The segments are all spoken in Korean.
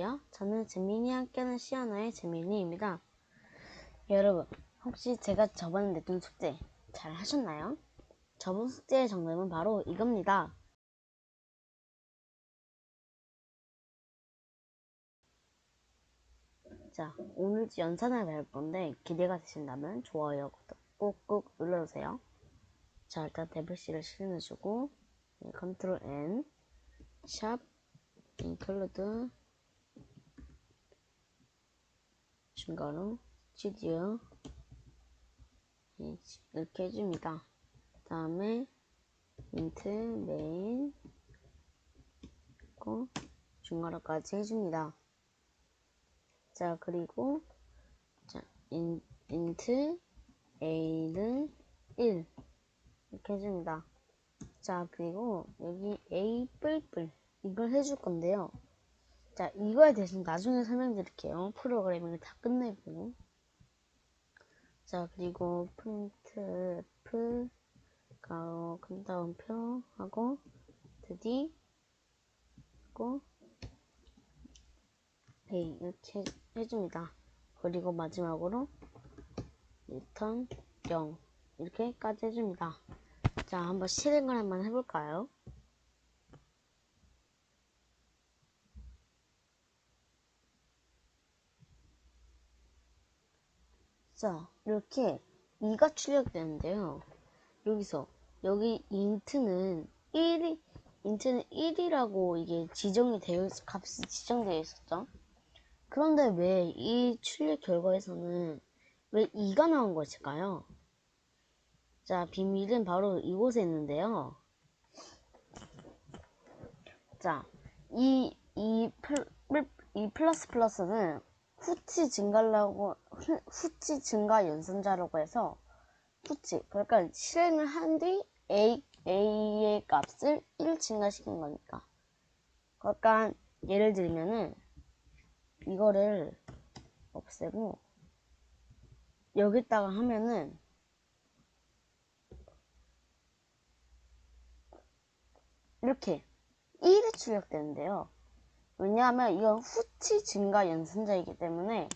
안녕하세요. 저는 재민이 함께하는 시아나의 재민이입니다. 여러분, 혹시 제가 저번에 냈던 숙제 잘 하셨나요? 저번 숙제의 정답은 바로 이겁니다. 자, 오늘 연산을 배울 건데 기대가 되신다면 좋아요, 꾹꾹 눌러주세요. 자, 일단 대블C를 실행해주고 네, 컨트롤 N 샵 include 중괄호 studio page 이렇게 해줍니다. 다음에 int main 고 중괄호까지 해줍니다. 자 그리고 자 인, int a는 1 이렇게 해줍니다. 자 그리고 여기 a 뿔뿔 이걸 해줄 건데요. 자, 이거에 대해서 나중에 설명드릴게요. 프로그래밍을 다 끝내고. 자, 그리고 프린트 f 가로 큰 따옴표 하고 드디 하고 네, 이렇게 해줍니다. 그리고 마지막으로 return 0 이렇게까지 해줍니다. 자, 한번 실행을 한번 해볼까요? 자, 이렇게 2가 출력되는데요. 여기서 여기 int는 1이 int는 1이라고 이게 지정이 되어 있, 값이 지정되어 있었죠. 그런데 왜 이 출력 결과에서는 왜 2가 나온 것일까요? 자, 비밀은 바로 이곳에 있는데요. 자, 이, 이, 플, 이 플러스 플러스는 후치 증가라고 후, 후치 증가 연산자라고 해서 후치 그러니까 실행을 한 뒤 a a의 값을 1 증가시킨 거니까 그러니까 예를 들면은 이거를 없애고 여기다가 하면은 이렇게 1이 출력되는데요. 왜냐하면 이건 후치 증가 연산자이기 때문에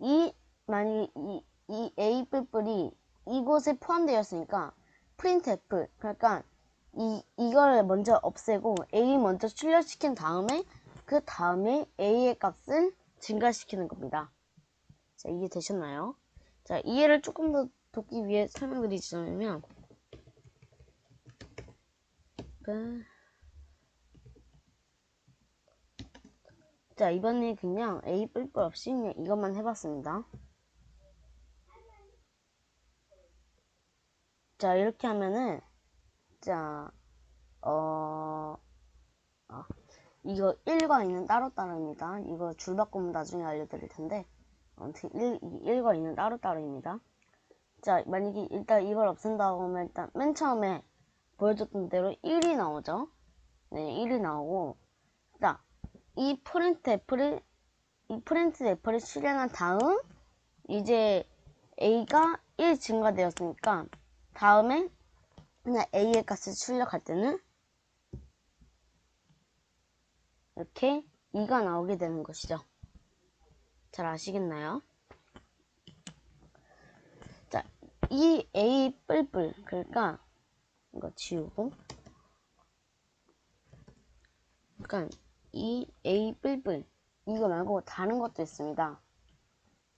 이 만약에 이, 이 A 뿔뿔이 이곳에 포함되었으니까 printf 그러니까 이 이걸 먼저 없애고 A 먼저 출력시킨 다음에 그 다음에 A의 값을 증가시키는 겁니다. 자 이해 되셨나요? 자 이해를 조금 더 돕기 위해 설명드리자면 그 자, 이번에 그냥 A 뿔뿔 없이 그냥 이것만 해봤습니다. 자, 이렇게 하면은, 자, 어, 아, 이거 1과 2는 따로따로입니다. 이거 줄바꿈 나중에 알려드릴 텐데, 아무튼 1, 1과 2는 따로따로입니다. 자, 만약에 일단 이걸 없앤다고 하면 일단 맨 처음에 보여줬던 대로 1이 나오죠? 네, 1이 나오고, 자, 이 프린트 F를 이 프린트 F를 실행한 다음 이제 A가 1 증가되었으니까 다음에 그냥 A의 값을 출력할 때는 이렇게 2가 나오게 되는 것이죠. 잘 아시겠나요? 자, 이 A 뿔뿔 그러니까 이거 지우고 그러니까 이 A 뿔뿔 이거 말고 다른 것도 있습니다.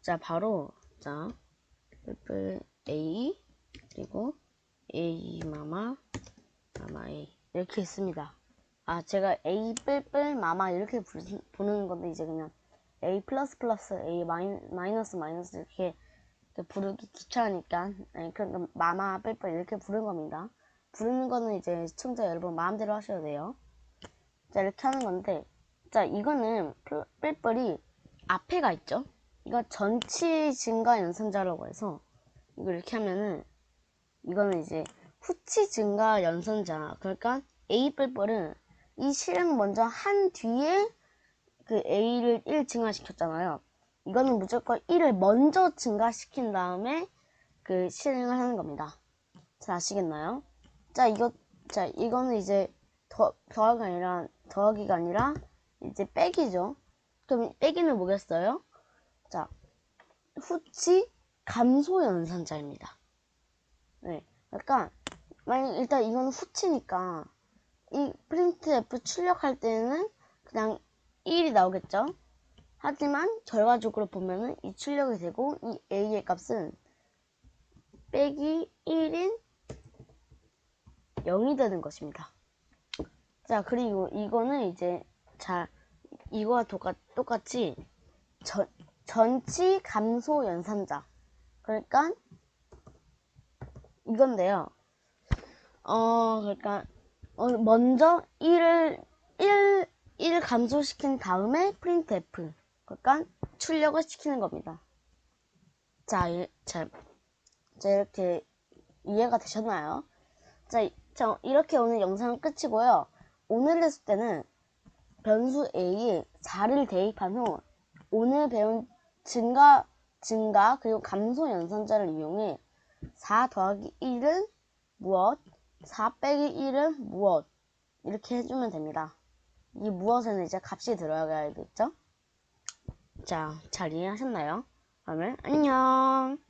자 바로 자 뿔뿔 A 그리고 A 마마 마마 A 이렇게 있습니다. 아 제가 A 뿔뿔 마마 이렇게 부르는 건데 이제 그냥 A 플러스 플러스 A 마이너스 마이너스 이렇게, 부르기 귀찮으니까 그러니까 마마 뿔뿔 이렇게 부르는 겁니다. 부르는 거는 이제 시청자 여러분 마음대로 하셔도 돼요. 자 이렇게 하는 건데 자 이거는 뿔뿔이 앞에가 있죠? 이거 전치 증가 연산자라고 해서 이거 이렇게 하면은 이거는 이제 후치 증가 연산자. 그러니까 A 뿔뿔은 이 실행 먼저 한 뒤에 그 A를 1 증가시켰잖아요. 이거는 무조건 1을 먼저 증가시킨 다음에 그 실행을 하는 겁니다. 잘 아시겠나요? 자 이거 자 이거는 이제 더, 더하기가 아니라 더하기가 아니라 이제 빼기죠. 그럼 빼기는 뭐겠어요? 자, 후치 감소 연산자입니다. 네. 그러니까 만약 일단 이건 후치니까 이 프린트F 출력할 때는 그냥 1이 나오겠죠? 하지만 결과적으로 보면은 이 출력이 되고 이 A의 값은 빼기 1인 0이 되는 것입니다. 자, 그리고 이거는 이제 자, 이거와 똑같, 똑같이 전, 전치 감소 연산자. 그러니까 이건데요. 어, 그러니까 어, 먼저 1을 1, 1 감소시킨 다음에 프린트 F. 그러니까 출력을 시키는 겁니다. 자, 이, 자, 자 이렇게 이해가 되셨나요? 자, 이- 자, 이렇게 오늘 영상은 끝이고요. 오늘 했을 때는 변수 A에 4를 대입한 후 오늘 배운 증가, 증가 그리고 감소 연산자를 이용해 4 더하기 1은 무엇? 4 빼기 1은 무엇? 이렇게 해주면 됩니다. 이 무엇에는 이제 값이 들어가야겠죠? 자, 잘 이해하셨나요? 그러면 안녕!